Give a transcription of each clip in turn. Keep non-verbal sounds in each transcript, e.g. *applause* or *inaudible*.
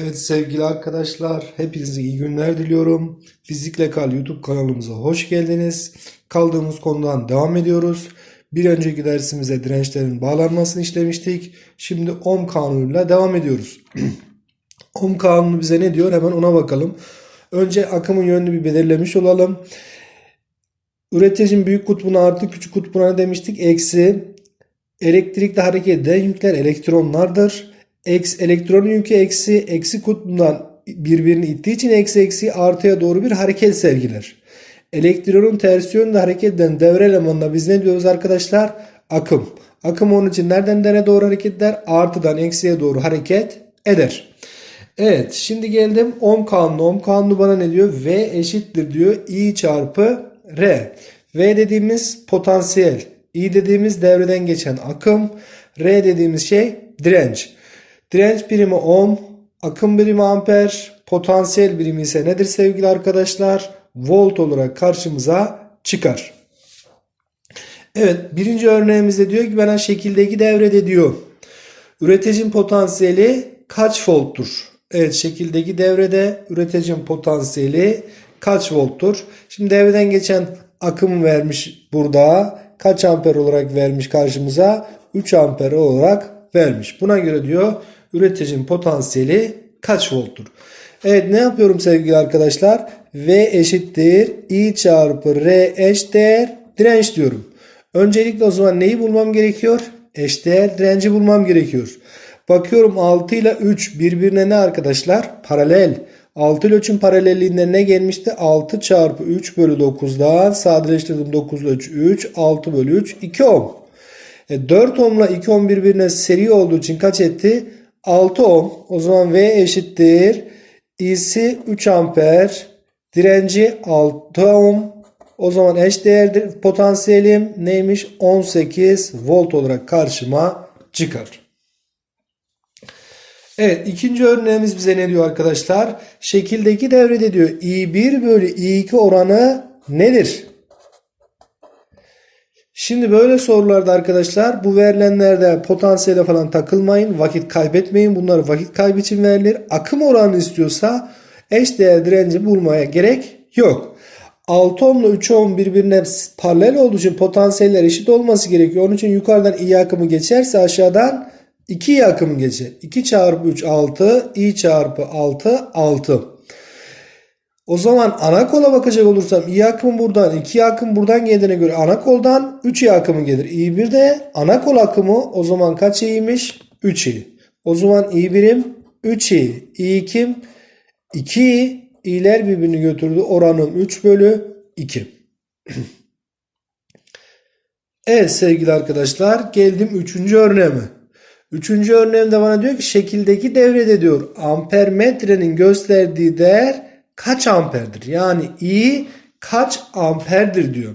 Evet sevgili arkadaşlar, hepinize iyi günler diliyorum. Fizikle Kal YouTube kanalımıza hoş geldiniz. Kaldığımız konudan devam ediyoruz. Bir önceki dersimize dirençlerin bağlanmasını işlemiştik. Şimdi ohm kanunuyla devam ediyoruz. *clears throat* ohm kanunu bize ne diyor? Hemen ona bakalım. Önce akımın yönünü bir belirlemiş olalım. Üreticinin büyük kutbuna artı küçük kutbuna ne demiştik? Eksi. Elektrikle hareket eden yükler elektronlardır. Eksi, elektronun yükü eksi, eksi kutbundan birbirini ittiği için eksi eksi artıya doğru bir hareket sergiler. Elektronun ters yönde hareket eden devre elemanına biz ne diyoruz arkadaşlar? Akım. Akım onun için nereden nereye doğru hareket eder? Artıdan eksiye doğru hareket eder. Evet şimdi geldim ohm kanunu. Ohm kanunu bana ne diyor? V eşittir diyor I çarpı R. V dediğimiz potansiyel. I dediğimiz devreden geçen akım. R dediğimiz şey direnç. Direnç birimi ohm, akım birimi amper, potansiyel birimi ise nedir sevgili arkadaşlar? Volt olarak karşımıza çıkar. Evet birinci örneğimizde diyor ki bana şekildeki devrede diyor. Üreticinin potansiyeli kaç volttur? Evet şekildeki devrede üreticinin potansiyeli kaç volttur? Şimdi devreden geçen akım vermiş burada. Kaç amper olarak vermiş karşımıza? 3 amper olarak vermiş. Buna göre diyor üreticinin potansiyeli kaç volttur? Evet ne yapıyorum sevgili arkadaşlar? V eşittir I çarpı R eşdeğer direnç diyorum. Öncelikle o zaman neyi bulmam gerekiyor? Eşdeğer direnci bulmam gerekiyor. Bakıyorum 6 ile 3 birbirine ne arkadaşlar? Paralel. 6 ile 3'ün paralelliğinden ne gelmişti? 6 çarpı 3 bölü 9'dan sadeleştirdim 9 ile 3 3 6 bölü 3 2 ohm. E 4 ohm ile 2 ohm birbirine seri olduğu için kaç etti? 6 ohm. O zaman V eşittir. İ'si 3 amper. Direnci 6 ohm. O zaman eş değerdir. Potansiyelim neymiş? 18 volt olarak karşıma çıkar. Evet ikinci örneğimiz bize ne diyor arkadaşlar? Şekildeki devrede diyor I1 bölü I2 oranı nedir? Şimdi böyle sorularda arkadaşlar bu verilenlerde potansiyele falan takılmayın. Vakit kaybetmeyin. Bunlar vakit kaybı için verilir. Akım oranı istiyorsa eş değer direnci bulmaya gerek yok. 6 ohm ile 3 ohm birbirine paralel olduğu için potansiyeller eşit olması gerekiyor. Onun için yukarıdan i akımı geçerse aşağıdan 2 i akımı geçer. 2 çarpı 3 6 i çarpı 6 6. O zaman ana kola bakacak olursam i akımı buradan 2 akım buradan geldiğine göre ana koldan 3 i akımı gelir. i1 de ana kol akımı o zaman kaç i'ymiş? 3 i. O zaman i birim 3 i. i kim? 2 i. i'ler birbirini götürdü. Oranım 3 bölü 2. *clears throat* evet sevgili arkadaşlar geldim 3. örneğime. Üçüncü örneğimde bana diyor ki şekildeki devrede diyor ampermetrenin gösterdiği değer kaç amperdir? Yani I kaç amperdir diyor.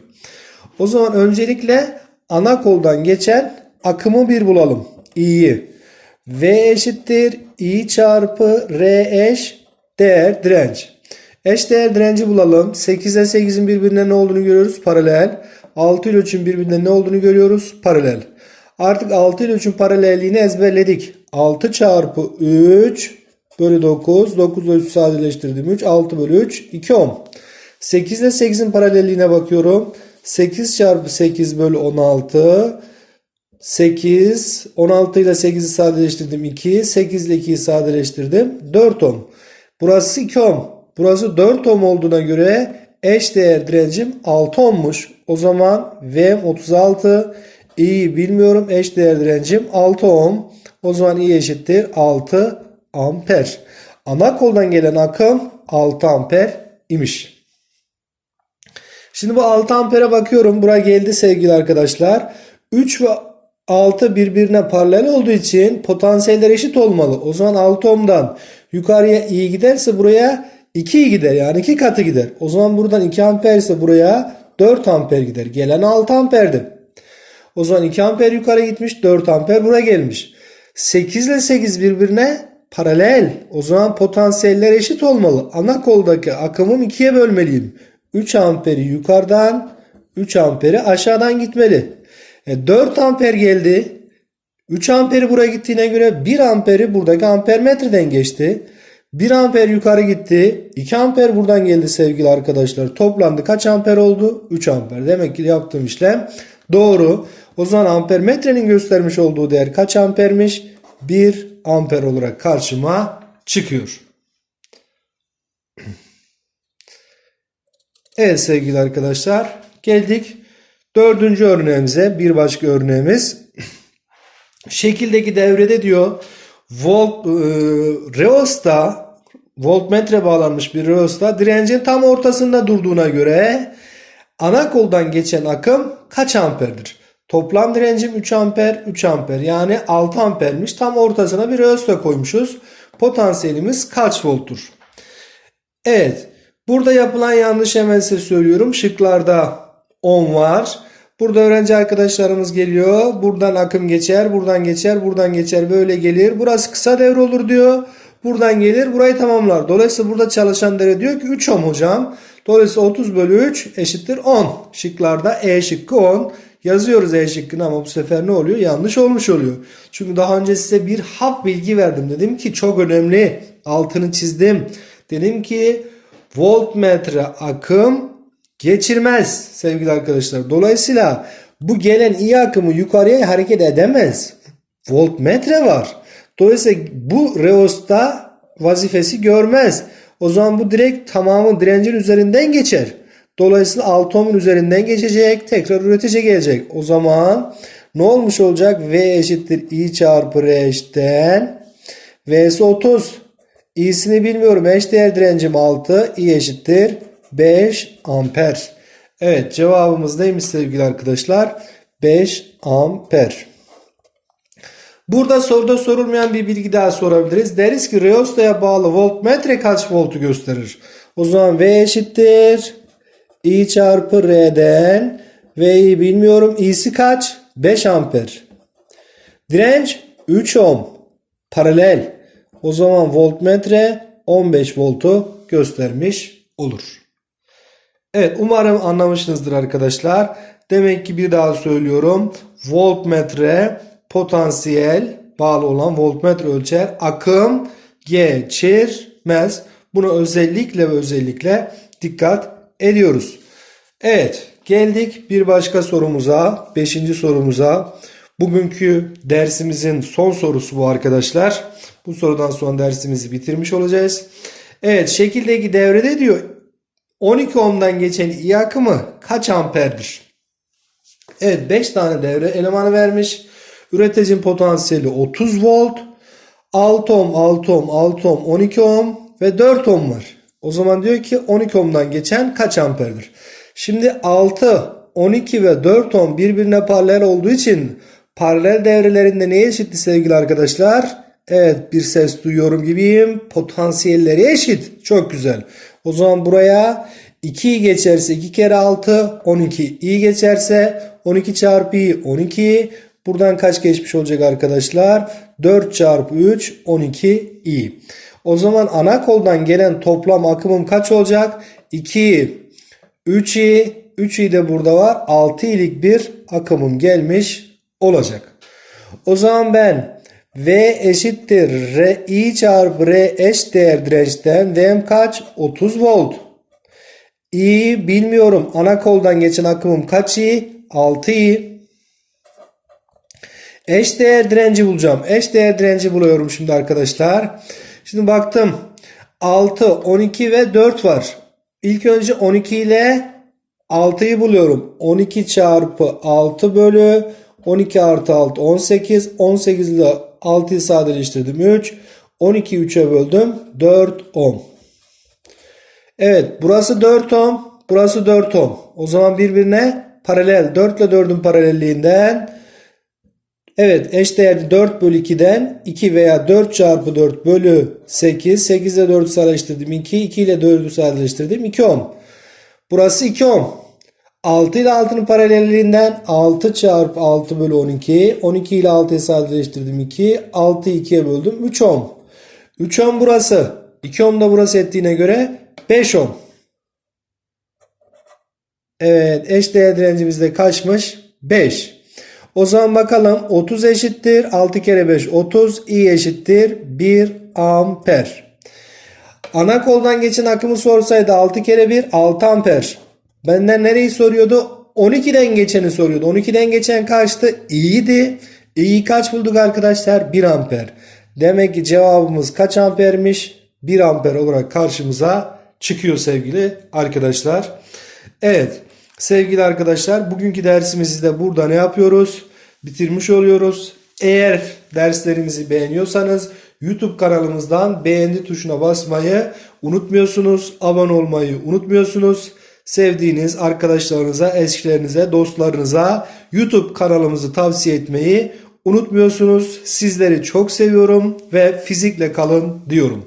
O zaman öncelikle ana koldan geçen akımı bir bulalım. İ'yi. V eşittir I çarpı R eş değer direnç. Eş değer direnci bulalım. 8 ile 8'in birbirine ne olduğunu görüyoruz? Paralel. 6 ile 3'ün birbirine ne olduğunu görüyoruz? Paralel. Artık 6 ile 3'ün paralelliğini ezberledik. 6 çarpı 3 bölü 9. 9 ile 3 sadeleştirdim. 3. 6 bölü 3. 2 ohm. 8 ile 8'in paralelliğine bakıyorum. 8 çarpı 8 bölü 16. 8. 16 ile 8'i sadeleştirdim. 2. 8 ile 2'yi sadeleştirdim. 4 ohm. Burası 2 ohm. Burası 4 ohm olduğuna göre eş değer direncim 6 ohmmuş. O zaman V 36. İ'yi bilmiyorum. Eş değer direncim 6 ohm. O zaman I eşittir 6 amper. Ana koldan gelen akım 6 amper imiş. Şimdi bu 6 ampere bakıyorum. Buraya geldi sevgili arkadaşlar. 3 ve 6 birbirine paralel olduğu için potansiyeller eşit olmalı. O zaman 6 ohm'dan yukarıya i giderse buraya 2 i gider. Yani 2 katı gider. O zaman buradan 2 amper ise buraya 4 amper gider. Gelen 6 amperdi. O zaman 2 amper yukarı gitmiş. 4 amper buraya gelmiş. 8 ile 8 birbirine paralel. O zaman potansiyeller eşit olmalı. Ana koldaki akımım 2'ye bölmeliyim. 3 amperi yukarıdan 3 amperi aşağıdan gitmeli. E 4 amper geldi. 3 amperi buraya gittiğine göre 1 amperi buradaki ampermetreden geçti. 1 amper yukarı gitti. 2 amper buradan geldi sevgili arkadaşlar. Toplandı kaç amper oldu? 3 amper. Demek ki yaptığım işlem doğru. O zaman amper metrenin göstermiş olduğu değer kaç ampermiş? 1 amper olarak karşıma çıkıyor. Evet sevgili arkadaşlar geldik dördüncü örneğimize bir başka örneğimiz şekildeki devrede diyor volt e, reosta voltmetre bağlanmış bir reosta direncin tam ortasında durduğuna göre ana koldan geçen akım kaç amperdir? Toplam direncim 3 amper 3 amper yani 6 ampermiş tam ortasına bir reosta koymuşuz. Potansiyelimiz kaç volttur? Evet. Burada yapılan yanlış hemen size söylüyorum. Şıklarda 10 var. Burada öğrenci arkadaşlarımız geliyor. Buradan akım geçer, buradan geçer, buradan geçer. Böyle gelir. Burası kısa devre olur diyor. Buradan gelir, burayı tamamlar. Dolayısıyla burada çalışan devre diyor ki 3 ohm hocam. Dolayısıyla 30 bölü 3 eşittir 10. Şıklarda E şıkkı 10. Yazıyoruz E şıkkını ama bu sefer ne oluyor? Yanlış olmuş oluyor. Çünkü daha önce size bir hap bilgi verdim. Dedim ki çok önemli. Altını çizdim. Dedim ki voltmetre akım geçirmez sevgili arkadaşlar. Dolayısıyla bu gelen iyi akımı yukarıya hareket edemez. Voltmetre var. Dolayısıyla bu reosta vazifesi görmez. O zaman bu direkt tamamı direncin üzerinden geçer. Dolayısıyla 6 ohmun üzerinden geçecek. Tekrar üretece gelecek. O zaman ne olmuş olacak? V eşittir I çarpı R eşitten. V'si 30. İ'sini bilmiyorum. Eş değer direncim 6. I eşittir 5 amper. Evet cevabımız neymiş sevgili arkadaşlar? 5 amper. Burada soruda sorulmayan bir bilgi daha sorabiliriz. Deriz ki reostaya bağlı voltmetre kaç voltu gösterir? O zaman V eşittir. I çarpı R'den V'yi bilmiyorum. İ'si kaç? 5 amper. Direnç 3 ohm. Paralel. O zaman voltmetre 15 voltu göstermiş olur. Evet umarım anlamışsınızdır arkadaşlar. Demek ki bir daha söylüyorum. Voltmetre potansiyel bağlı olan voltmetre ölçer. Akım geçirmez. Buna özellikle ve özellikle dikkat ediyoruz. Evet geldik bir başka sorumuza. Beşinci sorumuza. Bugünkü dersimizin son sorusu bu arkadaşlar. Bu sorudan sonra dersimizi bitirmiş olacağız. Evet şekildeki devrede diyor 12 ohm'dan geçen iyi akımı kaç amperdir? Evet 5 tane devre elemanı vermiş. Üreticinin potansiyeli 30 volt. 6 ohm, 6 ohm, 6 ohm, 12 ohm ve 4 ohm var. O zaman diyor ki 12 ohm'dan geçen kaç amperdir? Şimdi 6, 12 ve 4 ohm birbirine paralel olduğu için paralel devrelerinde neye eşitti sevgili arkadaşlar? Evet bir ses duyuyorum gibiyim. Potansiyelleri eşit. Çok güzel. O zaman buraya 2 geçerse 2 kere 6 12 i geçerse 12 çarpı i 12 buradan kaç geçmiş olacak arkadaşlar 4 çarpı 3 12 i o zaman ana koldan gelen toplam akımım kaç olacak 2 3 i 3 i de burada var 6 ilik bir akımım gelmiş olacak o zaman ben V eşittir R I çarpı R eş değer dirençten V'm kaç? 30 volt. I bilmiyorum. Ana koldan geçen akımım kaç I? 6 I. Eş değer direnci bulacağım. Eş değer direnci buluyorum şimdi arkadaşlar. Şimdi baktım. 6, 12 ve 4 var. İlk önce 12 ile 6'yı buluyorum. 12 çarpı 6 bölü 12 artı 6 18. 18 ile 6'yı sadeleştirdim 3. 12'yi 3'e böldüm. 4 ohm. Evet burası 4 ohm. Burası 4 ohm. O zaman birbirine paralel. 4 ile 4'ün paralelliğinden Evet eşdeğerli 4 bölü 2'den 2 veya 4 çarpı 4 bölü 8. 8 ile 4'ü sadeleştirdim 2. 2 ile 4'ü sadeleştirdim 2 ohm. Burası 2 ohm. 6 ile 6'nın paralelliğinden 6 çarpı 6 bölü 12. 12 ile 6'yı sadeleştirdim 2. 6'yı 2'ye böldüm 3 ohm. 3 ohm burası. 2 ohm da burası ettiğine göre 5 ohm. Evet eşdeğer direncimiz de kaçmış? 5. O zaman bakalım 30 eşittir 6 kere 5 30 i eşittir 1 amper. Ana koldan geçen akımı sorsaydı 6 kere 1 6 amper. Benden nereyi soruyordu? 12'den geçeni soruyordu. 12'den geçen kaçtı? İyiydi. İyi kaç bulduk arkadaşlar? 1 amper. Demek ki cevabımız kaç ampermiş? 1 amper olarak karşımıza çıkıyor sevgili arkadaşlar. Evet sevgili arkadaşlar bugünkü dersimizi de burada ne yapıyoruz? Bitirmiş oluyoruz. Eğer derslerimizi beğeniyorsanız YouTube kanalımızdan beğendi tuşuna basmayı unutmuyorsunuz. Abone olmayı unutmuyorsunuz. Sevdiğiniz arkadaşlarınıza, eskilerinize, dostlarınıza YouTube kanalımızı tavsiye etmeyi unutmuyorsunuz. Sizleri çok seviyorum ve fizikle kalın diyorum.